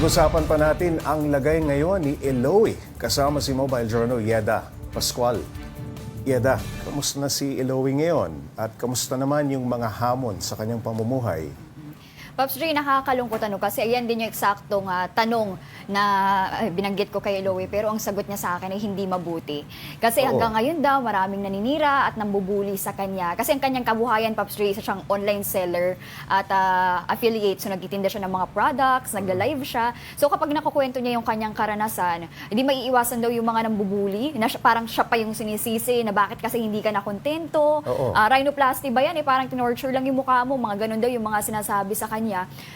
Pag-usapan pa natin ang lagay ngayon ni Eloy kasama si Mobile Journal Yeda Pascual. Yeda, kamusta na si Eloy ngayon? At kamusta naman yung mga hamon sa kanyang pamumuhay? Pops Ray, nakakalungkot ano kasi ayan din yung eksaktong ah, tanong na ah, binanggit ko kay Eloy pero ang sagot niya sa akin ay hindi mabuti. Kasi Oo. hanggang ngayon daw maraming naninira at nambubuli sa kanya. Kasi ang kanyang kabuhayan, Pops Ray, isa siyang online seller at ah, affiliate. So nagtitinda siya ng mga products, nagla-live siya. So kapag nakukwento niya yung kanyang karanasan, hindi maiiwasan daw yung mga nambubuli na siya- parang siya pa yung sinisisi na bakit kasi hindi ka nakontento. Oo. Ah, rhinoplasty ba yan? Eh, parang tinorture lang yung mukha mo. Mga ganun daw yung mga sinasabi sa kanya.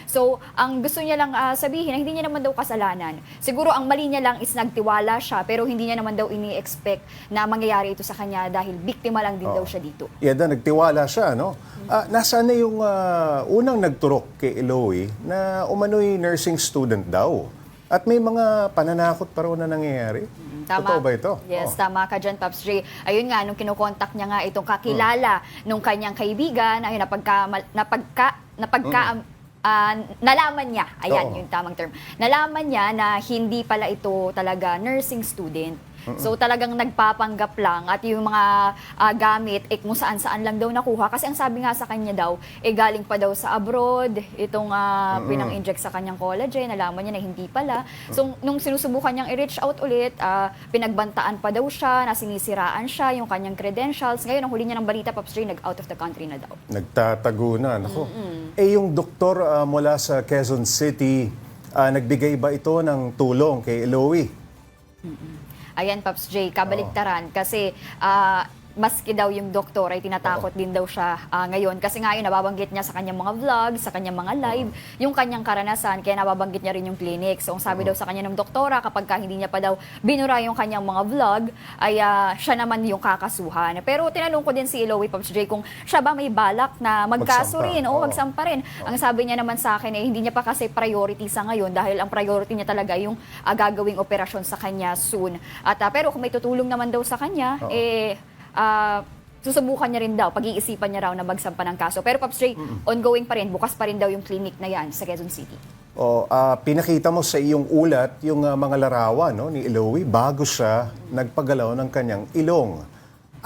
So, ang gusto niya lang ah, sabihin, na hindi niya naman daw kasalanan. Siguro ang mali niya lang is nagtiwala siya, pero hindi niya naman daw ini-expect na mangyayari ito sa kanya dahil biktima lang din daw siya dito. Yeda, nagtiwala siya, no? Ah, nasaan na yung ah, unang nagturok kay Eloy na umano'y nursing student daw? At may mga pananakot pa raw na nangyayari? Totoo ba ito? Yes, Oh. tama ka dyan, Pops Ray. Ayun nga, nung kinokontak niya nga itong kakilala nung kanyang kaibigan, ayun, napagka, napagka, napagka, ah, nalaman niya, ayan Oo. yung tamang term, nalaman niya na hindi pala ito talaga nursing student. So talagang nagpapanggap lang at yung mga ah, gamit eh kung saan saan lang daw nakuha kasi ang sabi nga sa kanya daw eh galing pa daw sa abroad itong ah, pinang-inject sa kanyang collagen nalaman niya na hindi pala. So nung sinusubukan niyang i-reach out ulit ah, pinagbantaan pa daw siya na sinisiraan siya yung kanyang credentials. Ngayon ang huli niya ng balita Pops Ray nag out of the country na daw. Nagtatago na. Nako. Eh yung doktor ah, mula sa Quezon City, ah, nagbigay ba ito ng tulong kay Eloy? Ayan, Pops J, kabaliktaran. Kasi ah, maski daw yung doktor ay tinatakot din daw siya ah, ngayon. Kasi nga yun, nababanggit niya sa kanyang mga vlog, sa kanyang mga live, yung kanyang karanasan. Kaya nababanggit niya rin yung clinic. So, ang sabi daw sa kanya ng doktora, kapag ka hindi niya pa daw binura yung kanyang mga vlog, ay ah, siya naman yung kakasuhan. Pero tinanong ko din si Eloy, Pops J, kung siya ba may balak na magkaso Magsampa. rin o Oo. magsampa rin. Ang sabi niya naman sa akin, eh, hindi niya pa kasi priority sa ngayon dahil ang priority niya talaga yung ah, gagawing operasyon sa kanya soon. At ah, pero kung may tutulong naman daw sa kanya, Oo. eh ah, susubukan niya rin daw, pag-iisipan niya raw na magsampa ng kaso. Pero Pops Ray, ongoing pa rin, bukas pa rin daw yung clinic na yan sa Quezon City. O, ah, pinakita mo sa iyong ulat yung ah, mga larawan no, ni Eloy bago siya nagpagalaw ng kanyang ilong.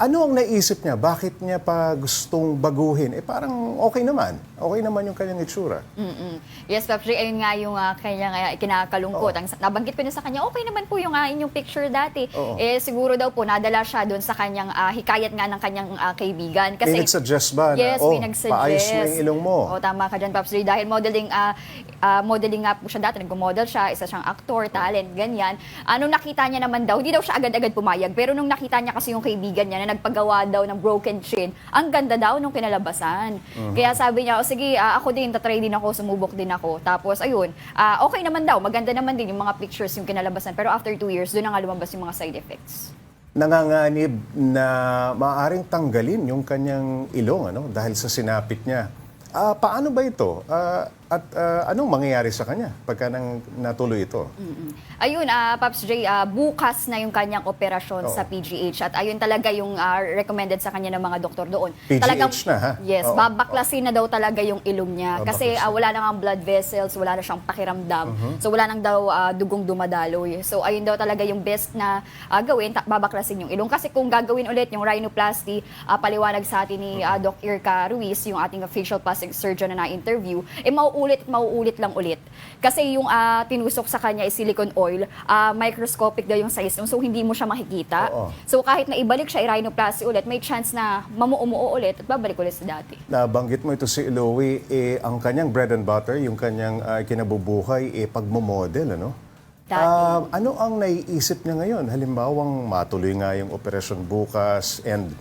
Ano ang naisip niya? Bakit niya pa gustong baguhin? Eh parang okay naman. Okay naman yung kanyang itsura. Mm-mm. Yes, Ray, ayun nga yung uh, kanyang uh, kinakalungkot. Ang, nabanggit ko na sa kanya, okay naman po yung uh, inyong picture dati. Oo. Eh, siguro daw po, nadala siya doon sa kanyang uh, hikayat nga ng kanyang uh, kaibigan. may nagsuggest ba na, Yes, oh, may nagsuggest. paayos mo yung ilong mo? Oo, tama ka dyan, Ray. Dahil modeling, ah, ah, modeling nga po siya dati. Nag-model siya, isa siyang actor, talent, ganyan. Ah, nung nakita niya naman daw, hindi daw siya agad-agad pumayag. Pero nung nakita niya kasi yung kaibigan niya na nagpagawa daw ng broken chin, ang ganda daw nung kinalabasan. Mhm. Kaya sabi niya, o sige, ah, ako din, tatry din ako, sumubok din ako. Tapos, ayun, ah, okay naman daw, maganda naman din yung mga pictures yung kinalabasan. Pero after two years, doon na nga lumabas yung mga side effects. Nanganganib na maaaring tanggalin yung kanyang ilong ano, dahil sa sinapit niya. Ah, paano ba ito? Ah, at ah, anong mangyayari sa kanya pagka nang natuloy ito? Mm. Ayun, ah, Paps J, ah, bukas na yung kanyang operasyon Oo. sa PGH at ayun talaga yung ah, recommended sa kanya ng mga doktor doon. PGH na, ha? Yes, Oo. babaklasin na daw talaga yung ilong niya kasi Babaklasin. ah, wala nang blood vessels, wala na siyang pakiramdam. Mhm. So wala nang daw ah, dugong dumadaloy. So ayun daw talaga yung best na ah, gawin, ta- babaklasin yung ilong. Kasi kung gagawin ulit yung rhinoplasty, ah, paliwanag sa atin ni ah, Doc Irka Ruiz, yung ating facial plastic surgeon na na-interview, eh mauulit at mauulit lang ulit. Kasi yung ah, tinusok sa kanya is silicone oil, ah, microscopic daw yung size nun, so hindi mo siya makikita. Oo. So kahit na ibalik siya i-rhinoplasty ulit, may chance na mamuumuo ulit at babalik ulit sa dati. Nabanggit mo ito si Eloy, eh, ang kanyang bread and butter, yung kanyang ah, kinabubuhay, eh, pagmomodel, ano? Ah, ano ang naiisip niya ngayon? Halimbawang matuloy nga yung operasyon bukas and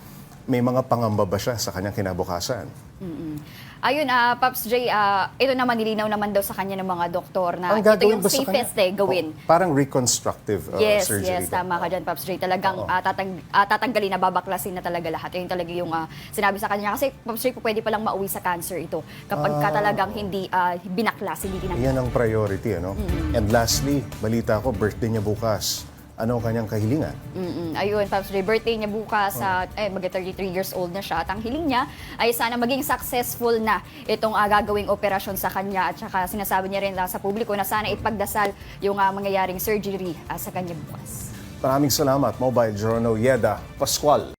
may mga pangamba ba siya sa kanyang kinabukasan? Mm-mm. Ayun, ah, Pops J, ah, ito naman nilinaw naman daw sa kanya ng mga doktor na ang ito gagawin yung ba sa safest eh, gawin. Oh, parang reconstructive uh, yes, surgery. yes, ba? tama ka dyan, Pops J. Talagang Oo. ah, tatang, ah, tatanggalin na babaklasin na talaga lahat. Yun talaga yung ah, sinabi sa kanya. Kasi, Pops J, pwede palang mauwi sa cancer ito kapag ka Ah. talagang hindi ah, binaklas, hindi tinanggal. Yan ang priority, ano? And lastly, balita ko, birthday niya bukas. Ano ang kanyang kahilingan. Mm-mm. Ayun, Pops Ray, birthday niya bukas, sa eh, mag 33 years old na siya. At ang hiling niya ay sana maging successful na itong ah, gagawing operasyon sa kanya. At saka sinasabi niya rin lang sa publiko na sana ipagdasal yung ah, mangyayaring surgery ah, sa kanya bukas. Maraming salamat, Mobile Journal Yeda Pascual.